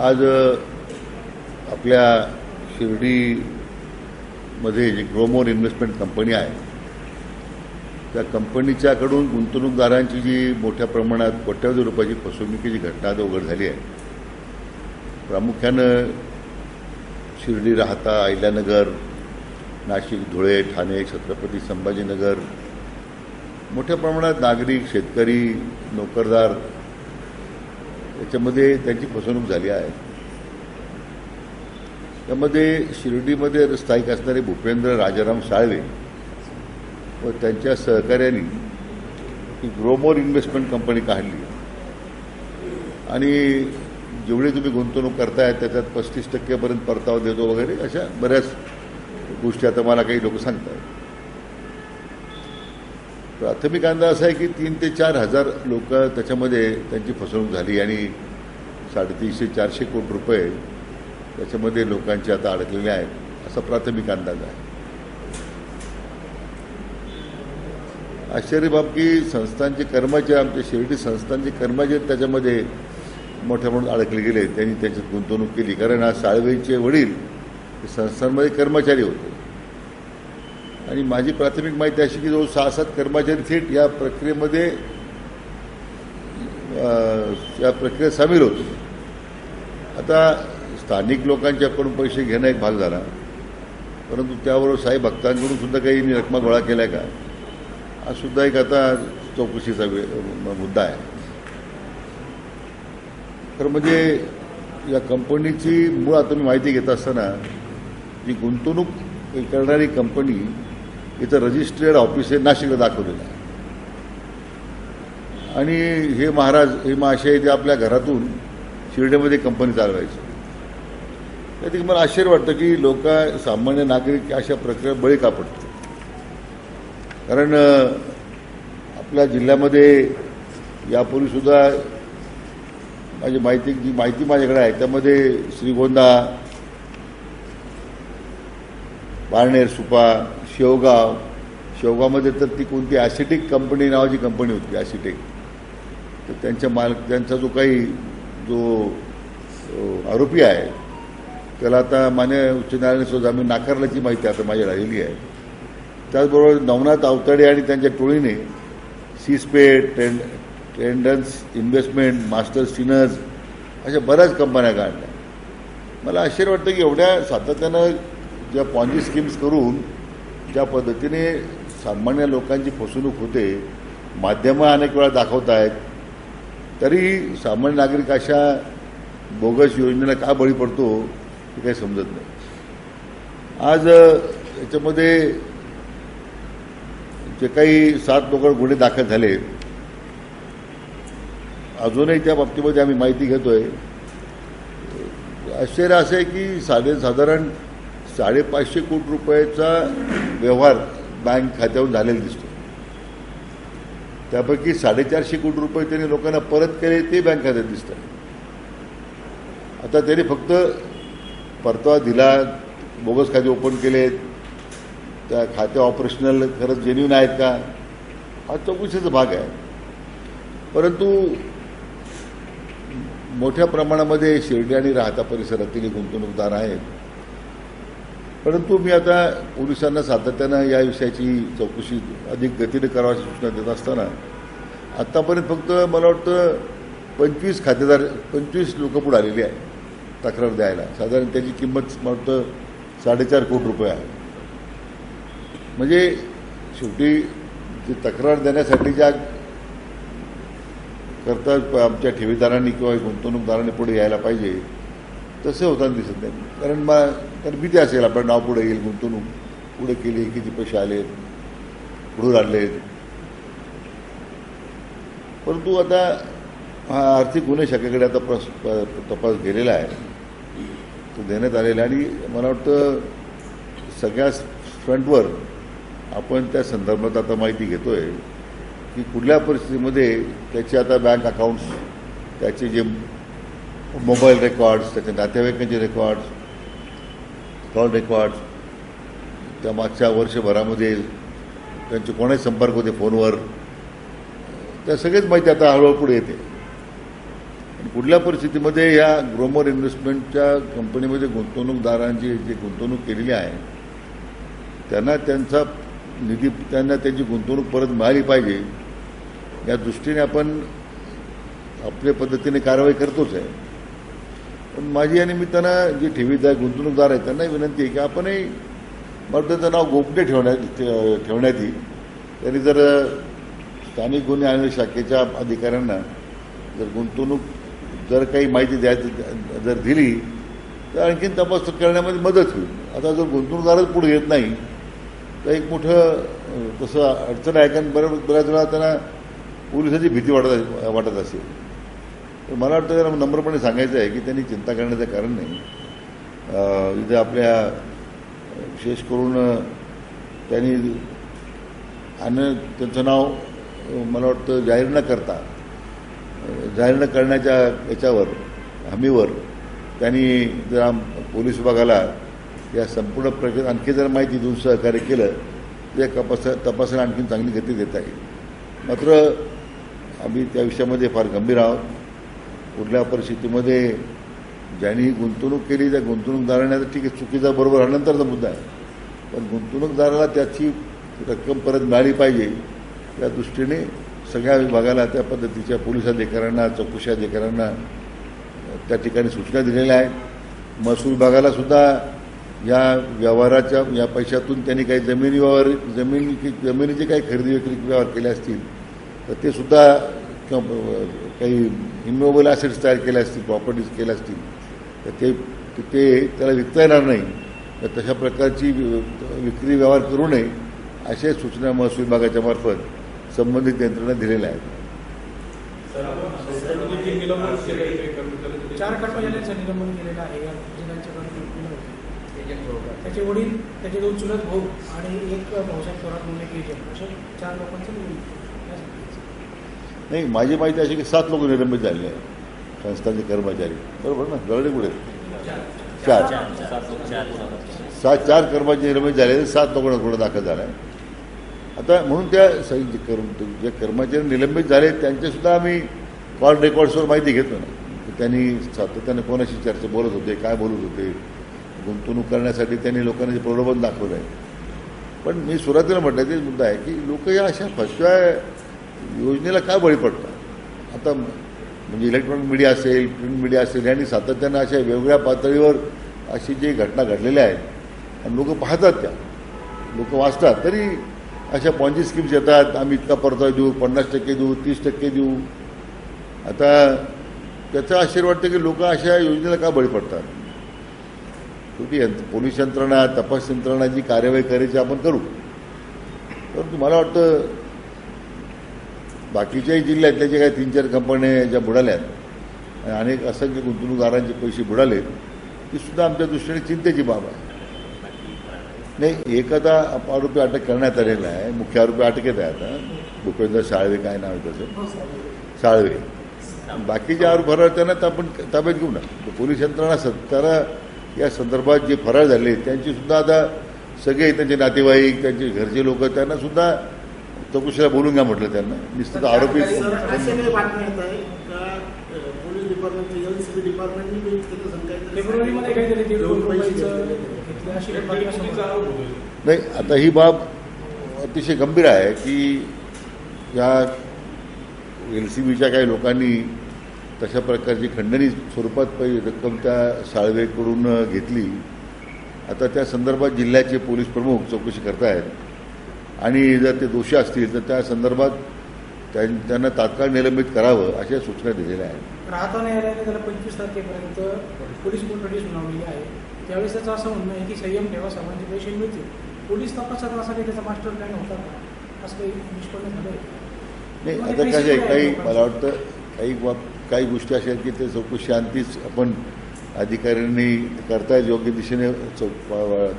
आज आपल्या शिर्डीमध्ये जी ग्रोमोर इन्व्हेस्टमेंट कंपनी आहे त्या कंपनीच्याकडून गुंतवणूकदारांची जी मोठ्या प्रमाणात कोट्यावधी रुपयाची फसवणुकीची घटना उघड झाली आहे. प्रामुख्यानं शिर्डी राहता अहिल्यानगर नाशिक धुळे ठाणे छत्रपती संभाजीनगर मोठ्या प्रमाणात नागरिक शेतकरी नोकरदार त्याच्यामध्ये त्यांची फसवणूक झाली आहे. त्यामध्ये शिर्डीमध्ये स्थायिक असणारे भूपेंद्र राजाराम साळवे व त्यांच्या सहकार्यांनी ही ग्रोमोर इन्व्हेस्टमेंट कंपनी काढली. आणि जेवढी तुम्ही गुंतवणूक करताय त्याच्यात पस्तीस टक्केपर्यंत परतावा देतो वगैरे अशा बऱ्याच गोष्टी आता मला काही लोक सांगतात. प्राथमिक अंदाज असा आहे की तीन ते चार हजार लोक त्याच्यामध्ये त्यांची फसवणूक झाली आणि साडेतीनशे चारशे कोटी रुपये त्याच्यामध्ये लोकांचे आता अडकलेले आहेत असा प्राथमिक अंदाज आहे. आश्चर्य बाब की संस्थांचे कर्मचारी आमच्या शिर्डी संस्थांचे कर्मचारी त्याच्यामध्ये मोठ्या प्रमाणात अडकले गेले त्यांनी त्याच्यात गुंतवणूक केली. कारण आज साळवेचे वडील संस्थांमध्ये कर्मचारी होते. आणि माझी प्राथमिक माहिती अशी की जवळ सहा सात कर्मचारी थेट या प्रक्रियेमध्ये या प्रक्रियेत सामील होतो. आता स्थानिक लोकांच्याकडून पैसे घेणं एक भाग झाला. परंतु त्याबरोबर साई भक्तांकडून सुद्धा काही रकमा गोळा केल्या का? हा सुद्धा एक आता चौकशीचा मुद्दा आहे. तर म्हणजे या कंपनीची मूळ आता मी माहिती घेत असताना जी गुंतवणूक करणारी कंपनी इथं रजिस्ट्रेड ऑफिस हे नाशिकला दाखवलेलं आहे. आणि हे महाराज हे महाशय ते आपल्या घरातून शिर्डीमध्ये कंपनी चालवायची. त्यातील मला आश्चर्य वाटतं की लोक सामान्य नागरिक अशा प्रक्रिया बळी का पडतो कारण आपल्या जिल्ह्यामध्ये यापूर्वीसुद्धा माझी माहिती जी माहिती माझ्याकडे आहे त्यामध्ये श्रीगोंदा बाळनेर सुपा शेवगाव. शेवगावमध्ये तर ती कोणती ॲसिटिक कंपनी नावाची कंपनी होती ॲसिटिक तर त्यांच्या मालक त्यांचा जो काही जो आरोपी आहे त्याला आता मान्य उच्च न्यायालयाने सुद्धा आम्ही नाकारल्याची माहिती आता माझ्या राहिलेली आहे. त्याचबरोबर नवनाथ आवताडे आणि त्यांच्या टोळीने सीस्पे ट्रेंड ट्रेंडन्स इन्व्हेस्टमेंट मास्टर सिनर्स अशा बऱ्याच कंपन्या काढल्या. मला आश्चर्य वाटतं की एवढ्या सातत्यानं ज्या पॉन्जी स्कीम्स करून ज्या पद्धतीने सामान्य लोकांची फसवणूक होते माध्यमं अनेक वेळा दाखवत आहेत तरी सामान्य नागरिक अशा बोगस योजनेला का बळी पडतो हे काही समजत नाही. आज याच्यामध्ये जे काही सात लोकड गुन्हे दाखल झाले अजूनही त्या बाबतीमध्ये आम्ही माहिती घेतोय. आश्चर्य असं आहे की साधे साधारण साडेपाचशे कोटी रुपयाचा व्यवहार बँक खात्यावरून झालेला दिसतो. त्यापैकी साडेचारशे कोटी रुपये त्यांनी लोकांना परत केले ते बँक खात्यात दिसतात. आता त्यांनी फक्त परतावा दिला बोगस खाते ओपन केलेत. त्या खाते ऑपरेशनल खरंच जेन्युन आहेत का? हा चौकशीचा भाग आहे. परंतु मोठ्या प्रमाणामध्ये शिर्डी आणि राहता परिसरातील गुंतवणूकदार आहेत. परंतु मी आता पोलिसांना सातत्यानं या विषयाची चौकशी अधिक गतीने करावाची सूचना देत असताना आत्तापर्यंत फक्त मला वाटतं पंचवीस खातेदार पंचवीस लोक पुढे आलेली आहे तक्रार द्यायला. साधारण त्याची किंमत मला वाटतं साडेचार कोटी रुपये आहे. म्हणजे शेवटी जे तक्रार देण्यासाठी ज्या करता आमच्या ठेवीदारांनी किंवा गुंतवणूकदारांनी पुढे यायला पाहिजे तसे होताना दिसत नाही. कारण मग तर भीती असेल आपलं नाव पुढे येईल गुंतवणूक पुढे केली किती पैसे आलेत? पुढून आणलेत परंतु आता हा आर्थिक गुन्हे शाखेकडे आता प्रस तपास गेलेला आहे. तो देण्यात आलेला आहे आणि मला वाटतं सगळ्या फ्रंटवर आपण त्या संदर्भात आता माहिती घेतोय की कुठल्या परिस्थितीमध्ये त्याचे आता बँक अकाउंट्स त्याचे जे मोबाईल रेकॉर्ड्स त्याच्या नातेवाईकांचे रेकॉर्ड्स कॉल रेकॉर्ड्स त्या मागच्या वर्षभरामध्ये त्यांचे कोणाही संपर्क होते फोनवर त्या सगळीच माहिती आता हळूहळू पुढे येते. कुठल्या परिस्थितीमध्ये या ग्रोमर इन्व्हेस्टमेंटच्या कंपनीमध्ये गुंतवणूकदारांची जी गुंतवणूक केलेली आहे त्यांना त्यांचा निधी त्यांना त्यांची गुंतवणूक परत मिळाली पाहिजे या दृष्टीने आपण आपल्या पद्धतीने कारवाई करतोच आहे. पण माझी या निमित्तानं जे ठेवीदार गुंतवणूकदार आहेत त्यांना विनंती आहे की आपणही मला नाव गोपनीय ठेवण्यात ठे- ठेवण्यात येईल. त्यांनी जर स्थानिक गुन्हे आणि शाखेच्या अधिकाऱ्यांना जर गुंतवणूक जर काही माहिती द्यायची जर दिली तर आणखीन तपास करण्यामध्ये मदत होईल. आता जर गुंतवणूकदारच पुढे येत नाही तर एक मोठं तसं अडचण आहे कारण बऱ्याच बऱ्याच वेळा त्यांना पोलिसाची भीती वाटत वाटत असेल. तर मला वाटतं त्यांना नम्रपणे सांगायचं आहे की त्यांनी चिंता करण्याचं कारण नाही. इथे आपल्या विशेष करून त्यांनी आणि त्यांचं नाव मला वाटतं जाहीर न करता जाहीर न करण्याच्या याच्यावर हमीवर त्यांनी जर पोलीस विभागाला या संपूर्ण प्रक्रियेत आणखी जर माहिती देऊन सहकार्य केलं तर या तपास तपासाला आणखी चांगली गती देता येईल. मात्र आम्ही त्या विषयामध्ये फार गंभीर आहोत. कुठल्या परिस्थितीमध्ये ज्यांनी गुंतवणूक केली त्या गुंतवणूकदाराने आता ठीक आहे चुकीचा बरोबर हा नंतरचा मुद्दा आहे. पण गुंतवणूकदाराला त्याची रक्कम परत मिळाली पाहिजे या दृष्टीने सगळ्या विभागाला त्या पद्धतीच्या पोलीस अधिकाऱ्यांना चौकशी अधिकाऱ्यांना त्या ठिकाणी सूचना दिलेल्या आहेत. महसूल विभागाला सुद्धा या व्यवहाराच्या या पैशातून त्यांनी काही जमिनी व्यवहार जमीन जमिनीची काही खरेदी विक्री व्यवहार केले असतील तर ते सुद्धा किंवा काही इमोबल ॲसेट्स तयार केले असतील प्रॉपर्टीज केल्या असतील तर ते ते त्याला विकता येणार नाही. तर तशा प्रकारची विक्री व्यवहार करू नये अशा सूचना महसूल विभागाच्या मार्फत संबंधित यंत्रणा दिलेल्या आहेत. त्याचे वडील त्याचे दोन चुलत भाऊ आणि एक भाऊसाहेब थोरात म्हणून एक एजंट असे चार लोकांचं नाही माझी माहिती अशी की सात लोक निलंबित झालेले आहेत. संस्थांचे कर्मचारी. बरोबर ना? जळले कुठे चार. सात चार कर्मचारी निलंबित झाले सात लोकांना गुन्हा दाखल झाला आहे. आता म्हणून त्या स- कर्म जे कर्मचारी निलंबित झाले त्यांचेसुद्धा आम्ही कॉल रेकॉर्ड्सवर माहिती घेतो ना. त्यांनी सातत्याने कोणाशी चर्चा बोलत होते काय बोलत होते? गुंतवणूक करण्यासाठी त्यांनी लोकांना जे प्रलोभन दाखवलं आहे पण मी सुरुवातीला म्हटलं तेच मुद्दा आहे की लोक या अशा फसव्या योजनेला का बळी पडतात आता म्हणजे इलेक्ट्रॉनिक मीडिया असेल प्रिंट मीडिया असेल यांनी सातत्यानं अशा वेगवेगळ्या पातळीवर अशी जी घटना घडलेल्या आहेत आणि लोक पाहतात त्या. लोक वाचतात. तरी अशा पॉन्जी स्कीम्स येतात. आम्ही इतका परतावा देऊ पन्नास टक्के देऊ तीस टक्के देऊ. आता त्याचं आश्चर्य वाटतं की लोक अशा योजनेला का बळी पडतात? शेवटी यंत्र पोलीस यंत्रणा तपास यंत्रणा जी कार्यवाही करायची आपण करू. परंतु मला वाटतं बाकीच्याही जिल्ह्यातल्या जे काही तीन चार कंपन्या ज्या बुडाल्यात आणि अनेक असंख्य गुंतवणूकदारांचे पैसे बुडाले ती सुद्धा आमच्या दृष्टीने चिंतेची बाब आहे. नाही एकदा आरोपी अटक करण्यात आलेला आहे मुख्य आरोपी अटकेत आहे आता भूपेंद्र साळवे काय नाव आहे त्याचं? साळवे. बाकीचे आरोप फरार त्यांना तर आपण ताब्यात घेऊ ना. तर पोलीस यंत्रणा सत्तारा या संदर्भात जे फरार झाले त्यांची सुद्धा आता सगळे त्यांचे नातेवाईक त्यांचे घरचे लोक त्यांना सुद्धा चौकशीला बोलून घ्या म्हटलं त्यांना. नुसतं आरोपी. नाही आता ही बाब अतिशय गंभीर आहे की या एल सी बीच्या काही लोकांनी तशा प्रकारची खंडणी स्वरूपात पै रक्कम त्या साळवेकडून घेतली. आता त्या संदर्भात जिल्ह्याचे पोलीस प्रमुख चौकशी करतायत. आणि जर ते दोषी असतील तर त्या संदर्भात त्यां- त्यांना तात्काळ निलंबित करावं अशा सूचना दिलेल्या आहेत. राहता न्यायालयाने त्याला पंचवीस तारखेपर्यंत पोलीस कोठडी सुनावलेली आहे. त्यावेळेस त्याचं असं म्हणणं आहे की संयम ठेवा सर्वांचे पैसे मिळतील. पोलीस तपासात असा काही त्याचा मास्टर प्लॅन होता का? असं काही निष्पन्न झालं नाही आता काय आहे काही मला वाटतं काही बाब काही गोष्टी अशा आहेत की ते चौकशी अंतीच आपण अधिकाऱ्यांनी करतायत योग्य दिशेने चौक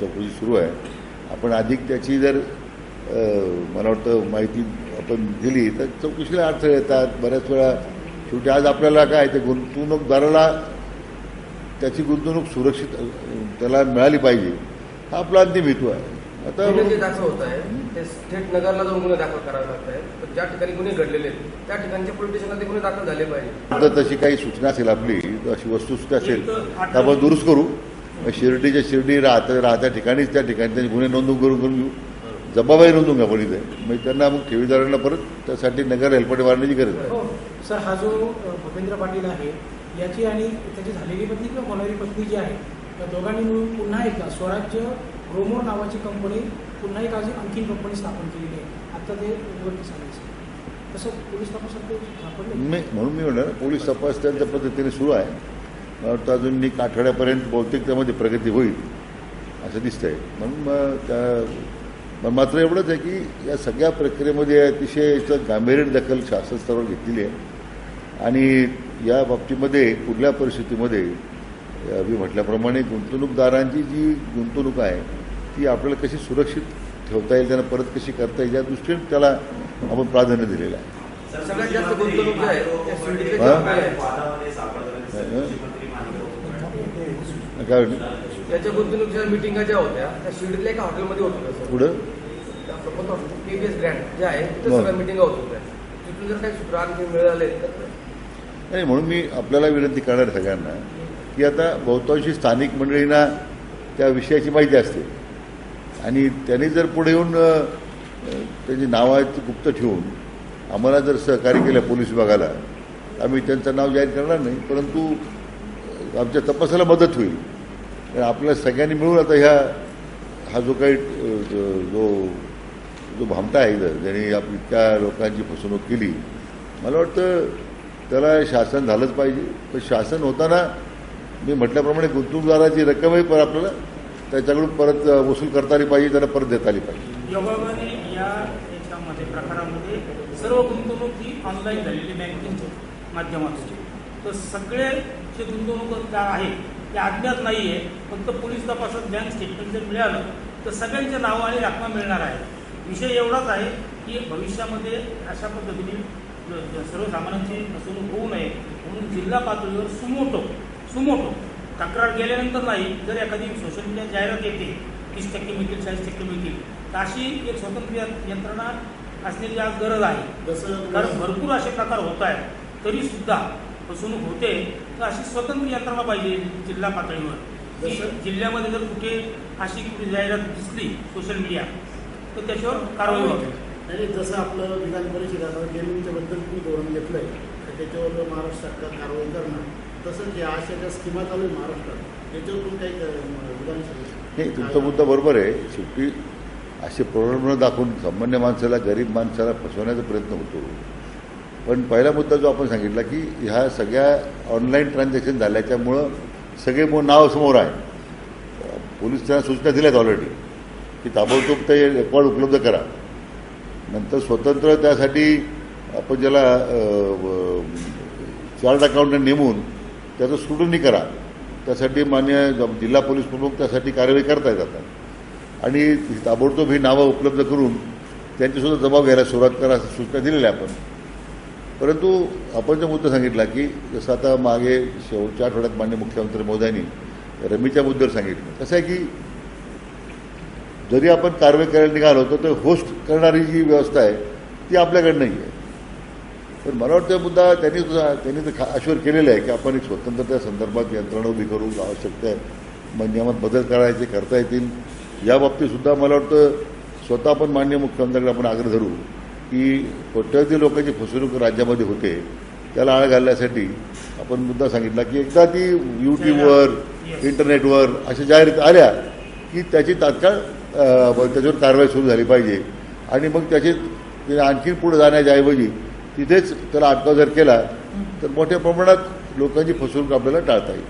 चौकशी सुरू आहे. आपण अधिक त्याची जर मला वाटतं माहिती आपण दिली. तर चौकशीला अडथळे येतात. बऱ्याच वेळा शेवटी आज आपल्याला काय ते गुंतवणूकदाराला त्याची गुंतवणूक सुरक्षित त्याला मिळाली पाहिजे. हा आपला अंतिम हेतू आहे. आता गुन्हे जे दाखल होत आहे ते थेट नगरला जाऊन गुन्हे दाखल करावे लागत आहेत. तर ज्या ठिकाणी गुन्हे घडलेले आहेत त्या ठिकाणच्या पोलीस स्टेशनला ते गुन्हे दाखल झाले पाहिजे. जर तशी काही सूचना असेल आपली अशी वस्तुस्थिती असेल तर आपण दुरुस्त करू. मग शिर्डीच्या शिर्डी राहत्या राहत्या ठिकाणीच त्या ठिकाणी त्यांची गुन्हे नोंदवून करून करून घेऊ नोंदवून घ्या आपण इथे मग त्यांना मग ठेवीदारांना परत त्यासाठी नगर हेल्पडे वाढण्याची गरज आहे. हो सर हा जो भूपेंद्र पाटील आहे याची आणि त्याची झालेली पत्नी किंवा होणारी पत्नी जी आहे त्या दोघांनी मिळून पुन्हा एकदा स्वराज्य रोमोर नावाची कंपनी पुन्हा एक अजून आणखीन कंपनी स्थापन केलेली आहे. आता ते आले असेल. तसं पोलीस तपासात ते सापडले मी म्हणून मी म्हणणार पोलीस तपास त्यांच्या पद्धतीने सुरू आहे. मला वाटतं अजून एक आठवड्यापर्यंत बहुतेक त्यामध्ये प्रगती होईल असं दिसतंय. म्हणून मग त्या पण मात्र एवढंच आहे की या सगळ्या प्रक्रियेमध्ये अतिशय याचं गांभीर्य दखल शासन स्तरावर घेतलेली आहे. आणि या बाबतीमध्ये कुठल्या परिस्थितीमध्ये मी म्हटल्याप्रमाणे गुंतवणूकदारांची जी गुंतवणूक आहे ती आपल्याला कशी सुरक्षित ठेवता येईल त्यांना परत कशी करता येईल या दृष्टीने त्याला आपण प्राधान्य दिलेलं आहे. हा? काय त्याच्या गुंतवणुकीच्या मिटिंगा ज्या होत्या त्या शिर्डीतल्या एका हॉटेलमध्ये होत होत्या पुढं केबीएस ग्रँड जे आहे तिथे. सगळ्या मिटिंगा होत होत्या तिथून जर काही सूत्र आणखी मिळाले तर नाही म्हणून मी आपल्याला विनंती करणार सगळ्यांना की आता बहुतांशी स्थानिक मंडळींना त्या विषयाची माहिती असते. आणि त्यांनी जर पुढे येऊन त्याची नावाची गुप्त ठेवून आम्हाला जर सहकार्य केलं पोलीस विभागाला आम्ही त्यांचं नाव जाहीर करणार नाही परंतु आमच्या तपासाला मदत होईल. आपल्या सगळ्यांनी मिळून आता ह्या हा जो काही जो जो भामटा आहे जर ज्याने आप इतक्या लोकांची फसवणूक केली मला वाटतं त्याला शासन झालंच पाहिजे. पण शासन होताना मी म्हटल्याप्रमाणे गुंतवणूकदाराची रक्कमही पर आपल्याला त्याच्याकडून परत वसूल करता आली पाहिजे त्याला परत देता आली पाहिजे. या याच्यामध्ये प्रकारामध्ये सर्व गुंतवणूक ही ऑनलाईन झालेली बँकिंगच्या माध्यमातून. तर सगळे जे गुंतवणूकदार आहेत ते अज्ञात नाही आहे फक्त पोलीस तपासात बँक स्टेटमेंट जर मिळालं तर सगळ्यांचे नावं आणि रकमा मिळणार आहे. विषय एवढाच आहे की भविष्यामध्ये अशा पद्धतीने सर्वसामान्यांची फसवणूक होऊ नये म्हणून जिल्हा पातळीवर सुमोटो सुमोटो तक्रार गेल्यानंतर नाही जर एखादी सोशल मीडिया जाहिरात येते तीस टक्के मिळतील चाळीस टक्के मिळतील तर अशी एक स्वतंत्र यंत्रणा असण्याची आज गरज आहे. जसं कारण भरपूर असे प्रकार होत आहेत तरी सुद्धा फसवणूक होते तर अशी स्वतंत्र यंत्रणा पाहिजे जिल्हा पातळीवर. की जिल्ह्यामध्ये जर कुठे अशी कुठे जाहिरात दिसली सोशल मीडिया तर त्याच्यावर कारवाई व्हावी नाही जसं आपलं विधान परिषदेनं गेमिंगच्या बद्दल तुम्ही धोरण घेतलंय तर त्याच्यावर महाराष्ट्र सरकार कारवाई करणं तसंच या अशा ज्या स्कीमा चालू आहे महाराष्ट्रात. त्याच्यावर पण काही अं, विधान नाही तुमचा मुद्दा बरोबर आहे. शेवटी असे प्रॉब्लेम न दाखवून सामान्य माणसाला गरीब माणसाला फसवण्याचा प्रयत्न होतो. पण पहिला मुद्दा जो आपण सांगितला की ह्या सगळ्या ऑनलाईन ट्रान्झॅक्शन झाल्याच्यामुळं सगळे मो नाव समोर आहे. पोलीस त्यांना सूचना दिल्यात ऑलरेडी की ताबडतोब ते रेकॉर्ड उपलब्ध करा. नंतर स्वतंत्र त्यासाठी आपण ज्याला चार्ट अकाउंटंट नेमून त्याचं स्क्रुटनी करा. त्यासाठी मान्य जिल्हा पोलीस प्रमुख त्यासाठी कार्यवाही करता येतात आणि ताबडतोब ही नावं उपलब्ध करून त्यांचीसुद्धा जबाब घ्यायला सुरुवात करा सूचना दिलेल्या आपण. परंतु आपण जो मुद्दा सांगितला की जसं आता मागे शेवटच्या आठवड्यात मान्य मुख्यमंत्री मोदयांनी रमीच्या मुद्द्यावर सांगितलं कसं आहे की जरी आपण कारवाई करायला निघालो तर ते होस्ट करणारी जी व्यवस्था आहे ती आपल्याकडे नाही आहे पण मला वाटतं मुद्दा त्यांनी सुद्धा- त्यांनी तर खा- आश्वर केलेलं आहे की आपण एक स्वतंत्र त्या संदर्भात यंत्रणा उभी करू आवश्यकता आहे. मग नियमात बदल करायचे करता येतील. या बाबतीत सुद्धा मला वाटतं स्वतः आपण मान्य मुख्यमंत्र्यांकडे आपण आग्रह धरू. की कोट्यावधी लोकांची फसवणूक राज्यामध्ये होते त्याला आळ घालण्यासाठी आपण मुद्दा सांगितला की एकदा ती यूट्यूबवर इंटरनेटवर अशा जाहिराती आल्या की त्याची तात्काळ त्याच्यावर कारवाई सुरू झाली पाहिजे. आणि मग त्याची ते आणखीन पुढे जाण्याच्या ऐवजी तिथेच त्याला अटकाव जर केला तर मोठ्या प्रमाणात लोकांची फसवणूक आपल्याला टाळता येईल.